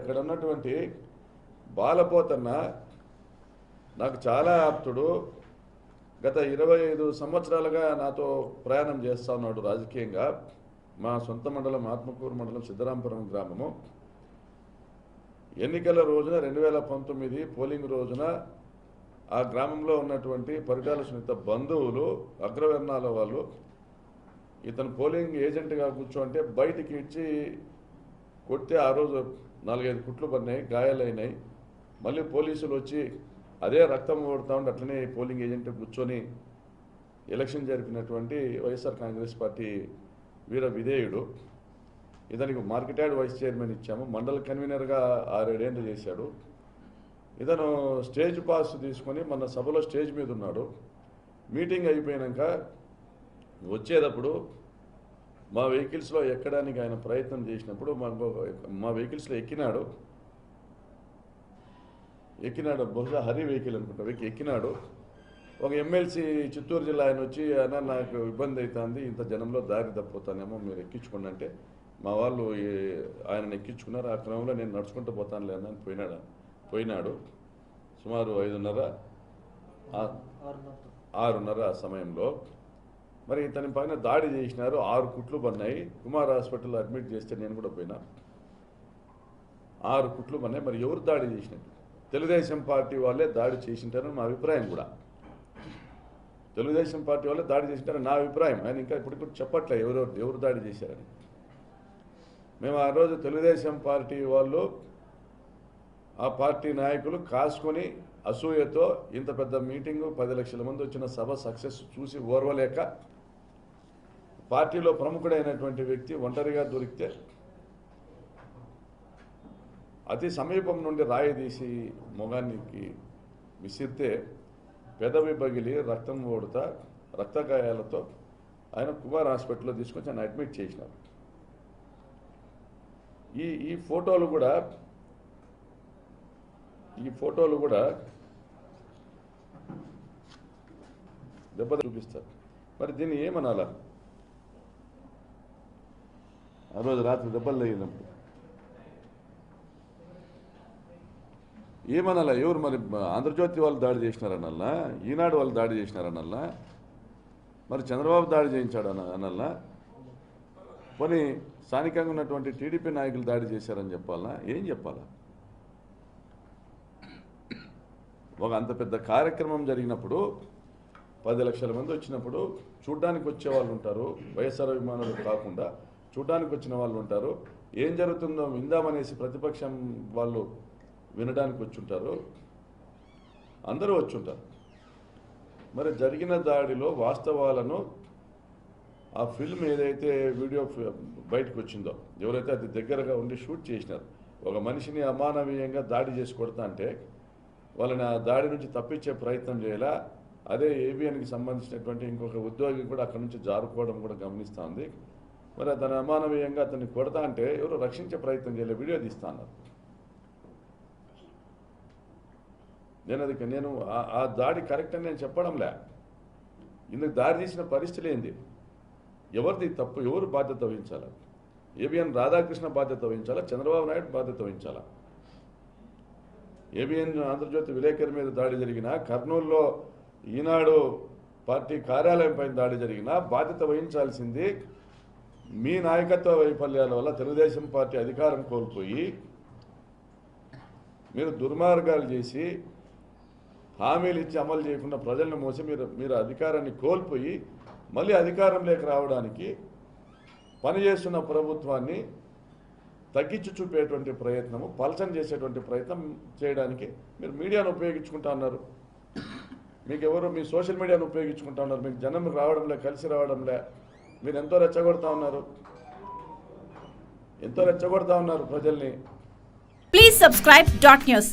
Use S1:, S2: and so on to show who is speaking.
S1: ఇక్కడ ఉన్నటువంటి బాలపోతన్న నాకు చాలా ఆప్తుడు. గత ఇరవై ఐదు సంవత్సరాలుగా నాతో ప్రయాణం చేస్తూ ఉన్నాడు రాజకీయంగా. మా సొంత మండలం ఆత్మకూరు మండలం సిద్ధరాంపురం గ్రామము. ఎన్నికల రోజున రెండు వేల పంతొమ్మిది పోలింగ్ రోజున ఆ గ్రామంలో ఉన్నటువంటి పరిటాల సునీత బంధువులు అగ్రవర్ణాల వాళ్ళు ఇతను పోలింగ్ ఏజెంట్గా కూర్చోంటే బయటికి ఇచ్చి కొడితే ఆ రోజు నాలుగైదు కుట్లు పడినాయి గాయాలైనాయి. మళ్ళీ పోలీసులు వచ్చి అదే రక్తం కొడతా ఉంటే అట్లనే పోలింగ్ ఏజెంట్ కూర్చొని ఎలక్షన్ జరిపినటువంటి వైఎస్ఆర్ కాంగ్రెస్ పార్టీ వీర విధేయుడు. ఇతనికి మార్కెట్ వైస్ చైర్మన్ ఇచ్చాము. మండల కన్వీనర్గా ఆరేడేళ్ళు చేశాడు. ఇతను స్టేజ్ పాస్ తీసుకొని మన సభలో స్టేజ్ మీద ఉన్నాడు. మీటింగ్ అయిపోయాక వచ్చేటప్పుడు మా వెహికల్స్లో ఎక్కడానికి ఆయన ప్రయత్నం చేసినప్పుడు మా మా వెహికల్స్లో ఎక్కినాడు. ఎక్కినాడు బహుశా హరి వెహికల్ అనుకుంటా వెహికల్ ఎక్కినాడు. ఒక ఎమ్మెల్సీ చిత్తూరు జిల్లా ఆయన వచ్చి అన్న నాకు ఇబ్బంది అవుతుంది ఇంత జనంలో దారి తప్పుతానేమో మీరు ఎక్కించుకోండి అంటే మా వాళ్ళు ఆయన ఎక్కించుకున్నారు. ఆ క్రమంలో నేను నడుచుకుంటూ పోతానులే అన్న అని పోయినాడు పోయినాడు. సుమారు ఐదున్నర ఆ- ఆరున్నర ఆ సమయంలో మరి ఇతని పైన దాడి చేసినారు ఆరు కుట్లు పన్నాయి. కుమార్ హాస్పిటల్లో అడ్మిట్ చేస్తే నేను కూడా పోయినా. ఆరు కుట్లు పన్నాయి. మరి ఎవరు దాడి చేసినట్టు తెలుగుదేశం పార్టీ వాళ్ళే దాడి చేసింటారని మా అభిప్రాయం కూడా. తెలుగుదేశం పార్టీ వాళ్ళే దాడి చేసింటారని నా అభిప్రాయం. ఆయన ఇంకా ఇప్పుడు చెప్పట్లే ఎవరెవరు ఎవరు దాడి చేశారని. మేము ఆ రోజు తెలుగుదేశం పార్టీ వాళ్ళు ఆ పార్టీ నాయకులు కాసుకొని అసూయతో ఇంత పెద్ద మీటింగు పది లక్షల మంది వచ్చిన సభ సక్సెస్ చూసి ఓర్వలేక పార్టీలో ప్రముఖుడైనటువంటి వ్యక్తి ఒంటరిగా దొరికితే అతి సమీపం నుండి రాయి తీసి మొగానికి విసిరితే పెదవి పగిలి రక్తం ఓడుతా రక్తగాయాలతో ఆయన కుమార్ హాస్పిటల్లో తీసుకొచ్చి ఆయన అడ్మిట్ చేసినారు. ఈ ఈ ఫోటోలు కూడా ఈ ఫోటోలు కూడా దెబ్బ చూపిస్తారు. మరి దీన్ని ఏమనాలా? ఆ రోజు రాత్రి దెబ్బలు తగిలినప్పుడు. ఏమనాలా? ఎవరు మరి ఆంధ్రజ్యోతి వాళ్ళు దాడి చేసినారనల్లా? ఈనాడు వాళ్ళు దాడి చేసినారనల్లా? మరి చంద్రబాబు దాడి చేయించాడు అన అనల్లా? పోనీ స్థానికంగా ఉన్నటువంటి టీడీపీ నాయకులు దాడి చేశారని చెప్పాలా? ఏం చెప్పాలా? ఒక అంత పెద్ద కార్యక్రమం జరిగినప్పుడు పది లక్షల మంది వచ్చినప్పుడు చూడ్డానికి వచ్చే వాళ్ళు ఉంటారు. వైఎస్ఆర్ అభిమానులు కాకుండా చూడ్డానికి వచ్చిన వాళ్ళు ఉంటారు. ఏం జరుగుతుందో విందామనేసి ప్రతిపక్షం వాళ్ళు వినడానికి వచ్చుంటారు. అందరూ వచ్చుంటారు. మరి జరిగిన దాడిలో వాస్తవాలను ఆ ఫిల్మ్ ఏదైతే వీడియో బయటకు వచ్చిందో ఎవరైతే అది దగ్గరగా ఉండి షూట్ చేసినారు ఒక మనిషిని అమానవీయంగా దాడి చేసి కొడతా అంటే వాళ్ళని ఆ దాడి నుంచి తప్పించే ప్రయత్నం చేయాలా? అదే ఏబిఎన్కి సంబంధించినటువంటి ఇంకొక ఉద్యోగి కూడా అక్కడ నుంచి జారుకోవడం కూడా గమనిస్తూ ఉంది మరి అతను అమానవీయంగా అతన్ని కొడతా అంటే ఎవరు రక్షించే ప్రయత్నం చేయలే వీడియో తీస్తా అన్నారు నేను అది నేను ఆ- ఆ దాడి కరెక్ట్ అని నేను చెప్పడంలే. ఇందుకు దారి తీసిన పరిస్థితి ఏంది? ఎవరిది తప్పు? ఎవరు బాధ్యత వహించాలా? ఏబిఎన్ రాధాకృష్ణ బాధ్యత వహించాలా? చంద్రబాబు నాయుడు బాధ్యత వహించాలా? ఏబిఎన్ ఆంధ్రజ్యోతి విలేకరి మీద దాడి జరిగినా కర్నూలులో ఈనాడు పార్టీ కార్యాలయం పైన దాడి జరిగినా బాధ్యత వహించాల్సింది మీ నాయకత్వ వైఫల్యాల వల్ల తెలుగుదేశం పార్టీ అధికారం కోల్పోయి మీరు దుర్మార్గాలు చేసి హామీలు ఇచ్చి అమలు చేయకుండా ప్రజలను మోసి మీరు మీరు అధికారాన్ని కోల్పోయి మళ్ళీ అధికారంలోకి రావడానికి పనిచేస్తున్న ప్రభుత్వాన్ని తగ్గించి చూపేటువంటి ప్రయత్నము పలచన చేసేటువంటి ప్రయత్నం చేయడానికి మీరు మీడియాను ఉపయోగించుకుంటా ఉన్నారు మీకు ఎవరు మీ సోషల్ మీడియాను ఉపయోగించుకుంటా ఉన్నారు. మీకు జనం రావడంలే కలిసి రావడంలే. మీరు ఎంతో రెచ్చగొడతా ఉన్నారు. ఎంతో రెచ్చగొడతా ఉన్నారు ప్రజల్ని.
S2: Please subscribe dot news